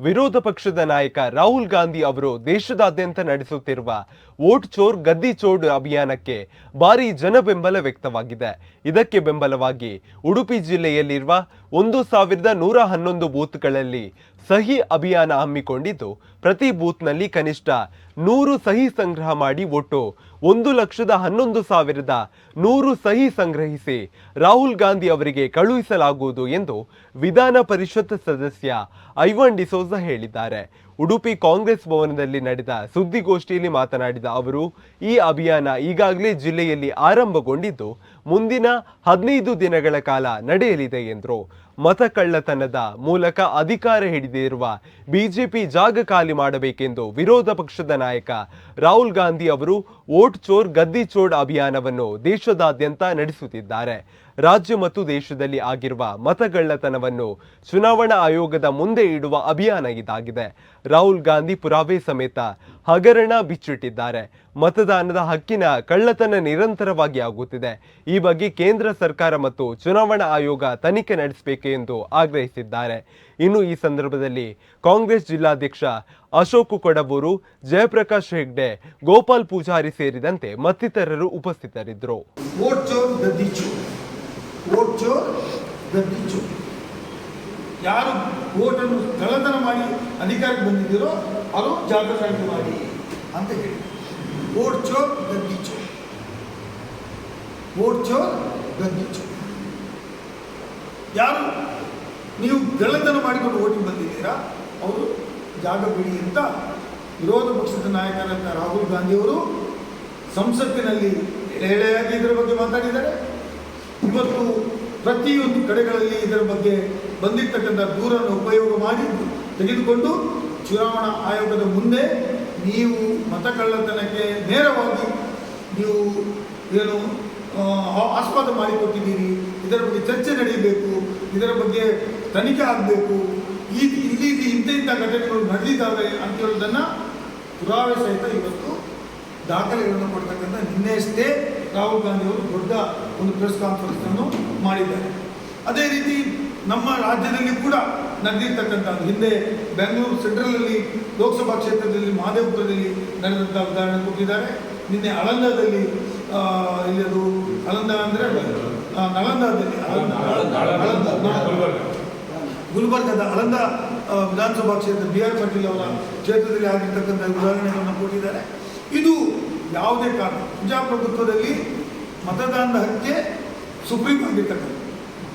ವಿರೋಧ ಪಕ್ಷದ ನಾಯಕ ರಾಹುಲ್ ಗಾಂಧಿ ಅವರು ದೇಶದಾದ್ಯಂತ ನಡೆಸುತ್ತಿರುವ ಓಟ್ ಚೋರ್ ಗದ್ದಿ ಚೋಡ್ ಅಭಿಯಾನಕ್ಕೆ ಭಾರಿ ಜನಬೆಂಬಲ ವ್ಯಕ್ತವಾಗಿದೆ. ಇದಕ್ಕೆ ಬೆಂಬಲವಾಗಿ ಉಡುಪಿ ಜಿಲ್ಲೆಯಲ್ಲಿರುವ ಒಂದು ಸಾವಿರದ ನೂರ ಹನ್ನೊಂದು ಬೂತ್ಗಳಲ್ಲಿ ಸಹಿ ಅಭಿಯಾನ ಹಮ್ಮಿಕೊಂಡಿದ್ದು, ಪ್ರತಿ ಬೂತ್ನಲ್ಲಿ ಕನಿಷ್ಠ ನೂರು ಸಹಿ ಸಂಗ್ರಹ ಮಾಡಿ ಒಟ್ಟು ಒಂದು ಲಕ್ಷದ ಹನ್ನೊಂದು ಸಾವಿರದ ನೂರು ಸಹಿ ಸಂಗ್ರಹಿಸಿ ರಾಹುಲ್ ಗಾಂಧಿ ಅವರಿಗೆ ಕಳುಹಿಸಲಾಗುವುದು ಎಂದು ವಿಧಾನ ಪರಿಷತ್ ಸದಸ್ಯ ಐವನ್ ಡಿಸೋಜ ಹೇಳಿದ್ದಾರೆ. ಉಡುಪಿ ಕಾಂಗ್ರೆಸ್ ಭವನದಲ್ಲಿ ನಡೆದ ಸುದ್ದಿಗೋಷ್ಠಿಯಲ್ಲಿ ಮಾತನಾಡಿದ ಅವರು, ಈ ಅಭಿಯಾನ ಈಗಾಗಲೇ ಜಿಲ್ಲೆಯಲ್ಲಿ ಆರಂಭಗೊಂಡಿದ್ದು ಮುಂದಿನ ಹದಿನೈದು ದಿನಗಳ ಕಾಲ ನಡೆಯಲಿದೆ ಎಂದರು. ಮತ ಕಳ್ಳತನದ ಮೂಲಕ ಅಧಿಕಾರ ಹಿಡಿದಿರುವ ಬಿಜೆಪಿ ಜಾಗ ಖಾಲಿ ಮಾಡಬೇಕೆಂದು ವಿರೋಧ ಪಕ್ಷದ ನಾಯಕ ರಾಹುಲ್ ಗಾಂಧಿ ಅವರು ವೋಟ್ ಚೋರ್ ಗದ್ದಿ ಚೋರ್ ಅಭಿಯಾನವನ್ನು ದೇಶದಾದ್ಯಂತ ನಡೆಸುತ್ತಿದ್ದಾರೆ. ರಾಜ್ಯ ಮತ್ತು ದೇಶದಲ್ಲಿ ಆಗಿರುವ ಮತಗಳ್ಳತನವನ್ನು ಚುನಾವಣಾ ಆಯೋಗದ ಮುಂದೆ ಇಡುವ ಅಭಿಯಾನ ಇದಾಗಿದೆ. ರಾಹುಲ್ ಗಾಂಧಿ ಪುರಾವೆ ಸಮೇತ ಹಗರಣ ಬಿಚ್ಚಿಟ್ಟಿದ್ದಾರೆ. ಮತದಾನದ ಹಕ್ಕಿನ ಕಳ್ಳತನ ನಿರಂತರವಾಗಿ ಆಗುತ್ತಿದೆ. ಈ ಬಗ್ಗೆ ಕೇಂದ್ರ ಸರ್ಕಾರ ಮತ್ತು ಚುನಾವಣಾ ಆಯೋಗ ತನಿಖೆ ನಡೆಸಬೇಕು ಎಂದು ಆಗ್ರಹಿಸಿದ್ದಾರೆ. ಇನ್ನು ಈ ಸಂದರ್ಭದಲ್ಲಿ ಕಾಂಗ್ರೆಸ್ ಜಿಲ್ಲಾಧ್ಯಕ್ಷ ಅಶೋಕ್ ಕೊಡಬೂರು, ಜಯಪ್ರಕಾಶ್ ಹೆಗ್ಡೆ, ಗೋಪಾಲ್ ಪೂಜಾರಿ ಸೇರಿದಂತೆ ಮತ್ತಿತರರು ಉಪಸ್ಥಿತರಿದ್ದರು ವೋಟ್ ಚೋರ್ ಗದ್ದಿ ಚೋರ್ ವೋಟ್ ಚೋರ್ ಗದ್ದಿ ಚೋರ್ ಯಾರು ಓಟನ್ನು ಕಳ್ಳತನ ಮಾಡಿ ಅಧಿಕಾರಕ್ಕೆ ಬಂದಿದ್ದೀರೋ ಅದು ಜಾಗೃತಿ ಮಾಡಿ ಅಂತ ಹೇಳಿ. ಓಟ್ ಚೋರ್, ಗದ್ದಿ ಚೋರ್. ಓಟ್ ಚೋರ್, ಗದ್ದಿ ಚೋರ್. ಯಾರು ನೀವು ಕಳ್ಳತನ ಮಾಡಿಕೊಂಡು ಓಟಿಗೆ ಬಂದಿದ್ದೀರಾ, ಅವರು ಜಾಗ ಬಿಡಿ ಅಂತ ವಿರೋಧ ಪಕ್ಷದ ನಾಯಕರಾದ ರಾಹುಲ್ ಗಾಂಧಿಯವರು ಸಂಸತ್ತಿನಲ್ಲಿ ಎಳೆ ಎಳೆಯಾಗಿ ಇದರ ಬಗ್ಗೆ ಮಾತಾಡಿದ್ದಾರೆ. ಇವತ್ತು ಪ್ರತಿಯೊಂದು ಕಡೆಗಳಲ್ಲಿ ಇದರ ಬಗ್ಗೆ ಬಂದಿರ್ತಕ್ಕಂಥ ದೂರನ್ನು ಉಪಯೋಗ ಮಾಡಿ ತೆಗೆದುಕೊಂಡು ಚುನಾವಣಾ ಆಯೋಗದ ಮುಂದೆ ನೀವು ಮತ ಕಳ್ಳತನಕ್ಕೆ ನೇರವಾಗಿ ನೀವು ಏನು ಆಸ್ಪದ ಮಾಡಿಕೊಟ್ಟಿದ್ದೀರಿ, ಇದರ ಬಗ್ಗೆ ಚರ್ಚೆ ನಡೆಯಬೇಕು, ಇದರ ಬಗ್ಗೆ ತನಿಖೆ ಆಗಬೇಕು, ಈ ಇಲ್ಲಿ ಇಂಥ ಇಂಥ ಘಟನೆಗಳು ನಡೆದಿದ್ದಾವೆ ಅಂತ ಹೇಳೋದನ್ನು ಪುರಾವೆ ಸಹಿತ ಇವತ್ತು ದಾಖಲೆಗಳನ್ನು ಕೊಡ್ತಕ್ಕಂಥ ನಿನ್ನೆಯಷ್ಟೇ ರಾಹುಲ್ ಗಾಂಧಿಯವರು ದೊಡ್ಡ ಒಂದು ಪ್ರೆಸ್ ಕಾನ್ಫರೆನ್ಸ್ ಅನ್ನು ಮಾಡಿದ್ದಾರೆ. ಅದೇ ರೀತಿ ನಮ್ಮ ರಾಜ್ಯದಲ್ಲಿ ಕೂಡ ನಡೆದಿರ್ತಕ್ಕಂಥ ಹಿಂದೆ ಬೆಂಗಳೂರು ಸೆಂಟ್ರಲಲ್ಲಿ ಲೋಕಸಭಾ ಕ್ಷೇತ್ರದಲ್ಲಿ ಮಹದೇವಪುರದಲ್ಲಿ ನಡೆದಂಥ ಉದಾಹರಣೆ ಕೊಟ್ಟಿದ್ದಾರೆ. ನಿನ್ನೆ ಅಳಂದದಲ್ಲಿ ಅದು ಅಳಂದ ಅಂದರೆ ನಳಂದದಲ್ಲಿ ಗುಲ್ಬರ್ಗದ ಅಳಂದ ವಿಧಾನಸಭಾ ಕ್ಷೇತ್ರ, ಬಿ ಆರ್ ಪಾಟೀಲ್ ಅವರ ಕ್ಷೇತ್ರದಲ್ಲಿ ಆಗಿರ್ತಕ್ಕಂಥ ಉದಾಹರಣೆಗಳನ್ನು ಕೊಟ್ಟಿದ್ದಾರೆ. ಇದು ಯಾವುದೇ ಕಾರಣ. ಪ್ರಜಾಪ್ರಭುತ್ವದಲ್ಲಿ ಮತದಾನದ ಹಕ್ಕೆ ಸುಪ್ರೀಂ ಆಗಿರ್ತಕ್ಕಂಥ